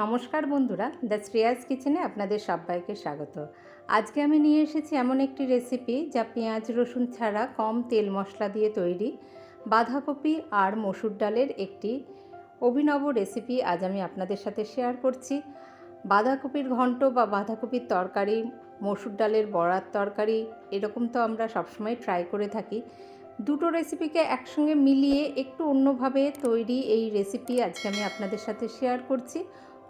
নমস্কার বন্ধুরা, দ্য শ্রেয়াস কিচেনে আপনাদের সবাইকে স্বাগত। আজকে আমি নিয়ে এসেছি এমন একটি রেসিপি যা পেঁয়াজ, রসুন ছাড়া কম তেল মশলা দিয়ে তৈরি বাঁধাকপি আর মসুর ডালের একটি অভিনব রেসিপি আজ আমি আপনাদের সাথে শেয়ার করছি। বাঁধাকপির ঘন্ট বা বাঁধাকপির তরকারি, মসুর ডালের বড়ার তরকারি, এরকম তো আমরা সবসময় ট্রাই করে থাকি। দুটো রেসিপিকে একসঙ্গে মিলিয়ে একটু অন্যভাবে তৈরি এই রেসিপি আজকে আমি আপনাদের সাথে শেয়ার করছি।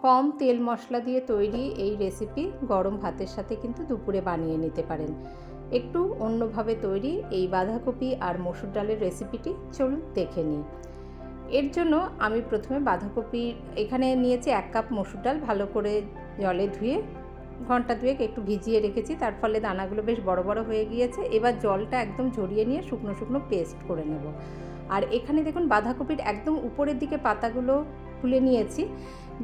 কম তেল মশলা দিয়ে তৈরি এই রেসিপি গরম ভাতের সাথে কিন্তু দুপুরে বানিয়ে নিতে পারেন। একটু অন্যভাবে তৈরি এই বাঁধাকপি আর মসুর ডালের রেসিপিটি চলুন দেখে নিই। এর জন্য আমি প্রথমে বাঁধাকপি, এখানে নিয়েছি এক কাপ মসুর ডাল ভালো করে জলে ধুয়ে ঘণ্টা দুয়েক একটু ভিজিয়ে রেখেছি, তার ফলে দানাগুলো বেশ বড় বড় হয়ে গিয়েছে। এবার জলটা একদম ঝরিয়ে নিয়ে শুকনো শুকনো পেস্ট করে নেব। আর এখানে দেখুন বাঁধাকপির একদম উপরের দিকে পাতাগুলো খুলে নিয়েছি।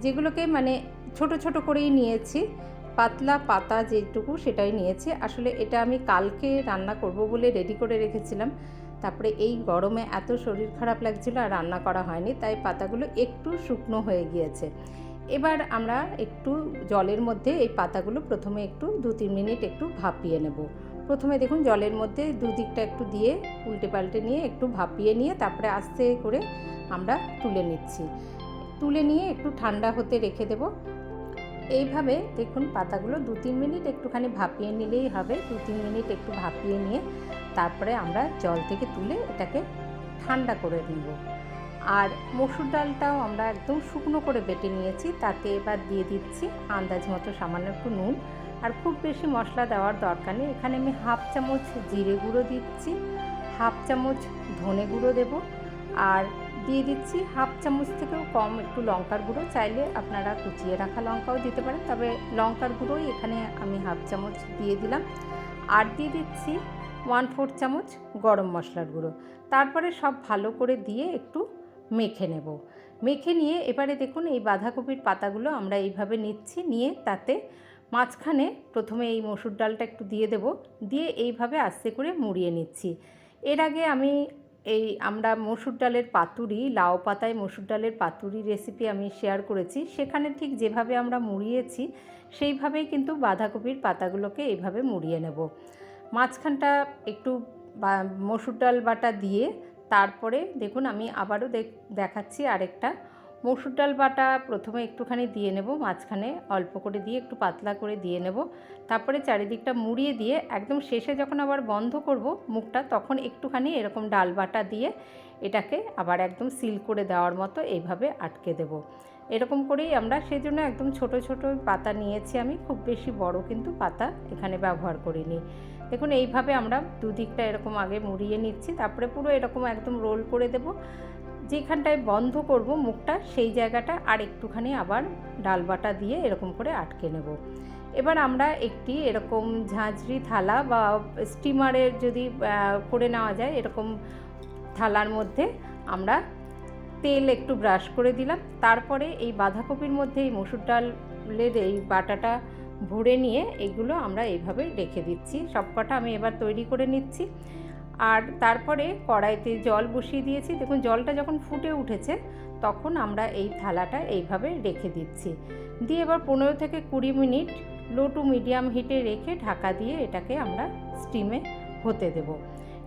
যেগুলোকে মানে ছোট ছোট করেই নিয়েছি। পাতলা পাতা যেটুকু সেটাই নিয়েছি। আসলে এটা আমি কালকে রান্না করব বলে রেডি করে রেখেছিলাম। তারপরে এই গরমে এত শরীর খারাপ লাগছিল আর রান্না করা হয়নি, তাই পাতাগুলো একটু শুকনো হয়ে গিয়েছে। এবার আমরা একটু জলের মধ্যে এই পাতাগুলো প্রথমে একটু দু তিন মিনিট একটু ভাপিয়ে নেব। প্রথমে দেখুন জলের মধ্যে দুদিকটা একটু দিয়ে উল্টে পাল্টে নিয়ে একটু ভাপিয়ে নিয়ে তারপরে আস্তে করে আমরা তুলে নিচ্ছি। তুলে নিয়ে একটু ঠান্ডা হতে রেখে দেব। এইভাবে দেখুন পাতাগুলো দু তিন মিনিট একটুখানি ভাপিয়ে নিলেই হবে। দু তিন মিনিট একটু ভাপিয়ে নিয়ে তারপরে আমরা জল থেকে তুলে এটাকে ঠান্ডা করে নেব। আর মসুর ডালটাও আমরা একদম শুকনো করে বেটে নিয়েছি, তাতে এবার দিয়ে দিচ্ছি আন্দাজ মতো সামান্য একটু নুন। আর খুব বেশি মশলা দেওয়ার দরকার নেই। এখানে আমি হাফ চামচ জিরে গুঁড়ো দিচ্ছি, হাফ চামচ ধনে গুঁড়ো দেব। আর দিয়ে দিচ্ছি হাফ চামচ থেকেও কম একটু লঙ্কার গুঁড়ো, চাইলে আপনারা কুচিয়ে রাখা লঙ্কাও দিতে পারেন। তবে লঙ্কার গুঁড়োই এখানে আমি হাফ চামচ দিয়ে দিলাম। আর দিয়ে দিচ্ছি ওয়ান ফোর চামচ গরম মশলার গুঁড়ো। তারপরে সব ভালো করে দিয়ে একটু মেখে নেব। মেখে নিয়ে এবারে দেখুন এই বাঁধাকপির পাতাগুলো আমরা এইভাবে নিচ্ছি, নিয়ে তাতে মাঝখানে প্রথমে এই মসুর ডালটা একটু দিয়ে দেব। দিয়ে এইভাবে আস্তে করে মুড়িয়ে নিচ্ছি। এর আগে আমি এই আমরা মসুর ডালের পাতুরি, লাউ পাতায় মসুর ডালের পাতুরি রেসিপি আমি শেয়ার করেছি। সেখানে ঠিক যেভাবে আমরা মুড়িয়েছি, সেইভাবেই কিন্তু বাঁধাকপির পাতাগুলোকে এইভাবে মুড়িয়ে নেব। মাঝখানটা একটু মসুর ডাল বাটা দিয়ে তারপরে দেখুন আমি আবারও দেখাচ্ছি আরেকটা। মসুর ডাল বাটা প্রথমে একটুখানি দিয়ে নেব, মাঝখানে অল্প করে দিয়ে একটু পাতলা করে দিয়ে নেব। তারপরে চারিদিকটা মুড়িয়ে দিয়ে একদম শেষে যখন আবার বন্ধ করব মুখটা, তখন একটুখানি এরকম ডাল বাটা দিয়ে এটাকে আবার একদম সিল করে দেওয়ার মতো এইভাবে আটকে দেব। এরকম করেই আমরা সেজন্য একদম ছোট ছোট পাতা নিয়েছি আমি, খুব বেশি বড় কিন্তু পাতা এখানে ব্যবহার করিনি। দেখুন, এইভাবে আমরা দুদিকটা এরকম আগে মুড়িয়ে নিচ্ছি, তারপরে পুরো এরকম একদম রোল করে দেব। যেখানটায় বন্ধ করব মুখটা, সেই জায়গাটা আর একটুখানি আবার ডাল বাটা দিয়ে এরকম করে আটকে নেব। এবার আমরা একটি এরকম ঝাঁঝরি থালা বা স্টিমারের যদি করে নেওয়া যায় এরকম থালার মধ্যে আমরা তেল একটু ব্রাশ করে দিলাম। তারপরে এই বাঁধাকপির মধ্যে এই মসুর ডালের এই বাটাটা ভরে নিয়ে এগুলো আমরা এইভাবে রেখে দিচ্ছি। সবকটা আমি এবার তৈরি করে নিচ্ছি। আর তারপরে কড়াইতে জল বসিয়ে দিয়েছি। দেখুন, জলটা যখন ফুটে উঠেছে, তখন আমরা এই থালাটা এইভাবে রেখে দিচ্ছি। দিয়ে এবার পনেরো থেকে কুড়ি মিনিট লো টু মিডিয়াম হিটে রেখে ঢাকা দিয়ে এটাকে আমরা স্টিমে হতে দেব।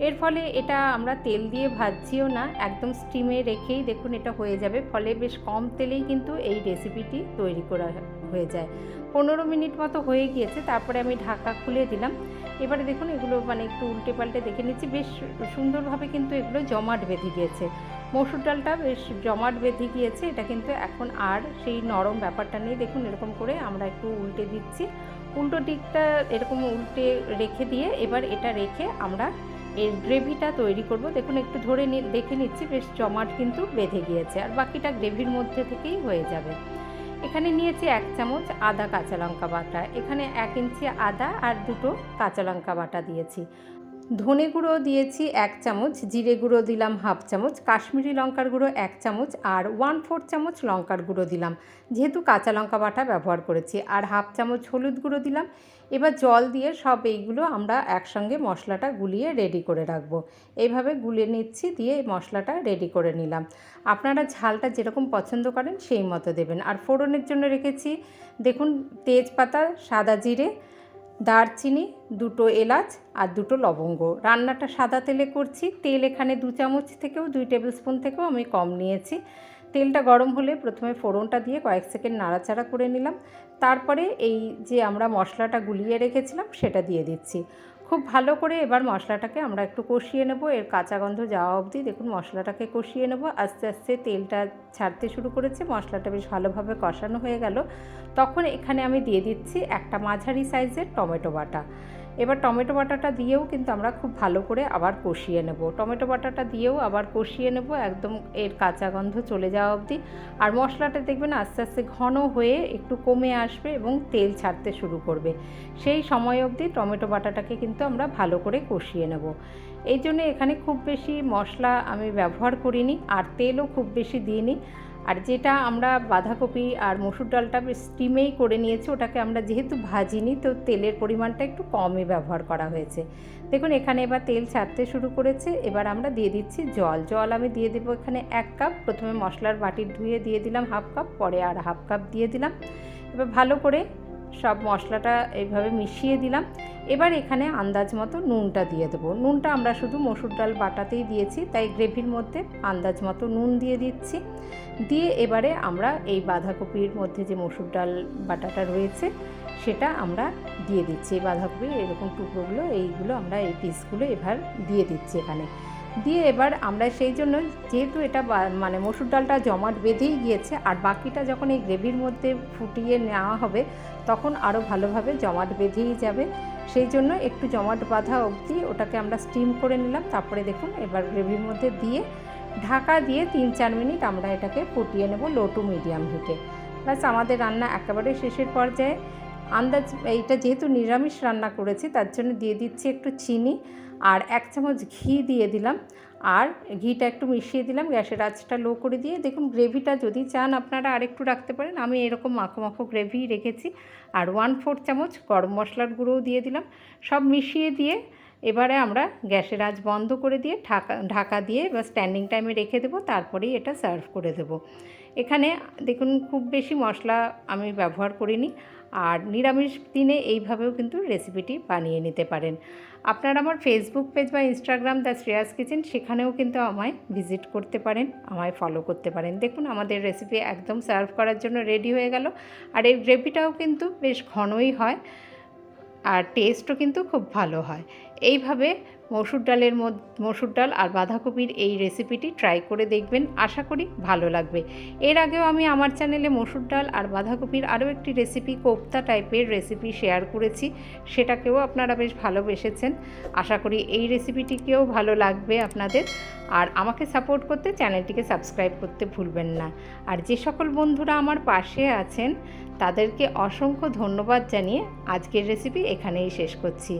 এর ফলে এটা আমরা তেল দিয়ে ভাজছিও না, একদম স্টিমে রেখেই দেখুন এটা হয়ে যাবে। ফলে বেশ কম তেলেই কিন্তু এই রেসিপিটি তৈরি করা হয়ে যায়। পনেরো মিনিট মতো হয়ে গিয়েছে, তারপরে আমি ঢাকা খুলে দিলাম। এবারে দেখুন এগুলো মানে একটু উল্টে পাল্টে দেখে নিচ্ছি। বেশ সুন্দরভাবে কিন্তু এগুলো জমাট বেঁধে গিয়েছে। মসুর ডালটা বেশ জমাট বেঁধে গিয়েছে, এটা কিন্তু এখন আর সেই নরম ব্যাপারটা নেই। দেখুন এরকম করে আমরা একটু উল্টে দিচ্ছি। উল্টো দিকটা এরকম উল্টে রেখে দিয়ে এবার এটা রেখে আমরা এর গ্রেভিটা তৈরি করব। দেখুন, একটু ধরে নি, দেখে নিচ্ছি, বেশ জমাট কিন্তু বেঁধে গিয়েছে। আর বাকিটা গ্রেভির মধ্যে থেকেই হয়ে যাবে। এখানে নিয়েছি এক চামচ আদা কাঁচা লঙ্কা বাটা। এখানে এক ইঞ্চি আদা আর দুটো কাঁচা লঙ্কা বাটা দিয়েছি। ধনে গুঁড়ো দিয়েছি এক চামচ, জিরে গুঁড়ো দিলাম হাফ চামচ, কাশ্মীরি লঙ্কার গুঁড়ো এক চামচ আর ওয়ান ফোর চামচ লঙ্কার গুঁড়ো দিলাম। যেহেতু কাঁচা লঙ্কা বাটা ব্যবহার করেছি আর হাফ চামচ হলুদ গুঁড়ো দিলাম। এবার জল দিয়ে সব এইগুলো আমরা একসঙ্গে মশলাটা গুলিয়ে রেডি করে রাখব। এইভাবে গুলিয়ে নিচ্ছি দিয়ে মশলাটা রেডি করে নিলাম। আপনারা ঝালটা যেরকম পছন্দ করেন সেই মতো দেবেন। আর ফোড়নের জন্য রেখেছি, দেখুন, তেজপাতা, সাদা জিরে দারচিনি, দুটো এলাচ আর দুটো লবঙ্গ। রান্নাটা সাদা তেলে করছি। তেল এখানে দু চামচ থেকেও, দুই টেবিল স্পুন থেকেও আমি কম নিয়েছি। তেলটা গরম হলে প্রথমে ফোড়নটা দিয়ে কয়েক সেকেন্ড নাড়াচাড়া করে নিলাম। তারপরে এই যে আমরা মশলাটা গুলিয়ে রেখেছিলাম, সেটা দিয়ে দিচ্ছি। খুব ভালো করে এবার মশলাটাকে আমরা একটু কষিয়ে নেব। এর কাঁচা গন্ধ যাওয়া অবধি দেখুন মশলাটাকে কষিয়ে নেব। আস্তে আস্তে তেলটা ছাড়তে শুরু করেছে, মশলাটা বেশ ভালোভাবে কষানো হয়ে গেল। তখন এখানে আমি দিয়ে দিচ্ছি একটা মাঝারি সাইজের টমেটো বাটা। এবার টমেটো বাটাটা দিয়েও কিন্তু আমরা খুব ভালো করে আবার কষিয়ে নেব। টমেটো বাটাটা দিয়েও আবার কষিয়ে নেব, একদম এর কাঁচা গন্ধ চলে যাওয়া অবধি। আর মশলাটা দেখবেন আস্তে আস্তে ঘন হয়ে একটু কমে আসবে এবং তেল ছাড়তে শুরু করবে। সেই সময় অবধি টমেটো বাটাটাকে কিন্তু আমরা ভালো করে কষিয়ে নেব। এই জন্য এখানে খুব বেশি মশলা আমি ব্যবহার করিনি, আর তেলও খুব বেশি দিইনি। আর যেটা আমরা বাঁধাকপি আর মসুর ডালটা স্টিমেই করে নিয়েছি, ওটাকে আমরা যেহেতু ভাজিনি, তো তেলের পরিমাণটা একটু কমই ব্যবহার করা হয়েছে। দেখুন, এখানে এবার তেল ছাড়তে শুরু করেছে, এবার আমরা দিয়ে দিচ্ছি জল। জল আমি দিয়ে দেবো এখানে এক কাপ প্রথমে মশলার বাটি ধুয়ে দিয়ে দিলাম হাফ কাপ পরে আর হাফ কাপ দিয়ে দিলাম। এবার ভালো করে সব মশলাটা এইভাবে মিশিয়ে দিলাম। এবার এখানে আন্দাজ মতো নুনটা দিয়ে দেবো। নুনটা আমরা শুধু মসুর ডাল বাটাতেই দিয়েছি, তাই গ্রেভির মধ্যে আন্দাজ মতো নুন দিয়ে দিচ্ছি। দিয়ে এবারে আমরা এই বাঁধাকপির মধ্যে যে মসুর ডাল বাটাটা রয়েছে, সেটা আমরা দিয়ে দিচ্ছি। এই বাঁধাকপির এরকম টুকরোগুলো, এইগুলো আমরা এই পিসগুলো এবার দিয়ে দিচ্ছি এখানে। দিয়ে এবার আমরা সেই জন্য যেহেতু এটা মানে মসুর ডালটা জমাট বেঁধেই গিয়েছে, আর বাকিটা যখন এই গ্রেভির মধ্যে ফুটিয়ে নেওয়া হবে, তখন আরও ভালোভাবে জমাট বেঁধেই যাবে। সেই জন্য একটু জমাট বাঁধা অবধি ওটাকে আমরা স্টিম করে নিলাম। তারপরে দেখুন, এবার গ্রেভির মধ্যে দিয়ে ঢাকা দিয়ে তিন চার মিনিট আমরা এটাকে ফুটিয়ে নেব লো টু মিডিয়াম হিটে। ব্যাস, আমাদের রান্না একেবারে শেষের পর্যায়ে। আন্দাজ, এইটা যেহেতু নিরামিষ রান্না করেছি, তার জন্য দিয়ে দিচ্ছি একটু চিনি আর এক চামচ ঘি দিয়ে দিলাম। আর ঘিটা একটু মিশিয়ে দিলাম, গ্যাসের আঁচটা লো করে দিয়ে। দেখুন, গ্রেভিটা যদি চান আপনারা আরেকটু রাখতে পারেন। আমি এরকম মাখো মাখো গ্রেভি রেখেছি। আর ওয়ান ফোর চামচ গরম মশলার গুঁড়োও দিয়ে দিলাম। সব মিশিয়ে দিয়ে এবারে আমরা গ্যাসের আঁচ বন্ধ করে দিয়ে ঢাকা ঢাকা দিয়ে বা স্ট্যান্ডিং টাইমে রেখে দেবো, তারপরেই এটা সার্ভ করে দেবো। এখানে দেখুন, খুব বেশি মশলা আমি ব্যবহার করিনি। আর নিরামিষ দিনে এইভাবেও কিন্তু রেসিপিটি বানিয়ে নিতে পারেন। আপনারা আমার ফেসবুক পেজ বা ইনস্টাগ্রাম দ্য শ্রেয়াস কিচেন সেখানেও কিন্তু আমায় ভিজিট করতে পারেন, আমায় ফলো করতে পারেন। দেখুন, আমাদের রেসিপি একদম সার্ভ করার জন্য রেডি হয়ে গেল। আর এই গ্রেভিটাও কিন্তু বেশ ঘনই হয়। আর টেস্টও কিন্তু খুব ভালো হয়। এইভাবে মসুর ডালের মসুর ডাল আর বাঁধাকপির এই রেসিপিটি ট্রাই করে দেখবেন, আশা করি ভালো লাগবে। এর আগেও আমি আমার চ্যানেলে মসুর ডাল আর বাঁধাকপির আরও একটি রেসিপি কোপ্তা টাইপের রেসিপি শেয়ার করেছি, সেটাকেও আপনারা বেশ ভালোবেসেছেন। আশা করি এই রেসিপিটিকেও ভালো লাগবে আপনাদের। আর আমাকে সাপোর্ট করতে চ্যানেলটিকে সাবস্ক্রাইব করতে ভুলবেন না। আর যে সকল বন্ধুরা আমার পাশে আছেন তাদেরকে অসংখ্য ধন্যবাদ জানিয়ে আজকের রেসিপি এখানেই শেষ করছি।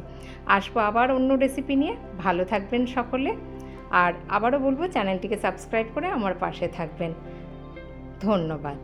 আসব আবার অন্য রেসিপি নিয়ে। ভালো থাকবেন সকলে। আর আবারও বলব, চ্যানেলটিকে সাবস্ক্রাইব করে আমার পাশে থাকবেন। ধন্যবাদ।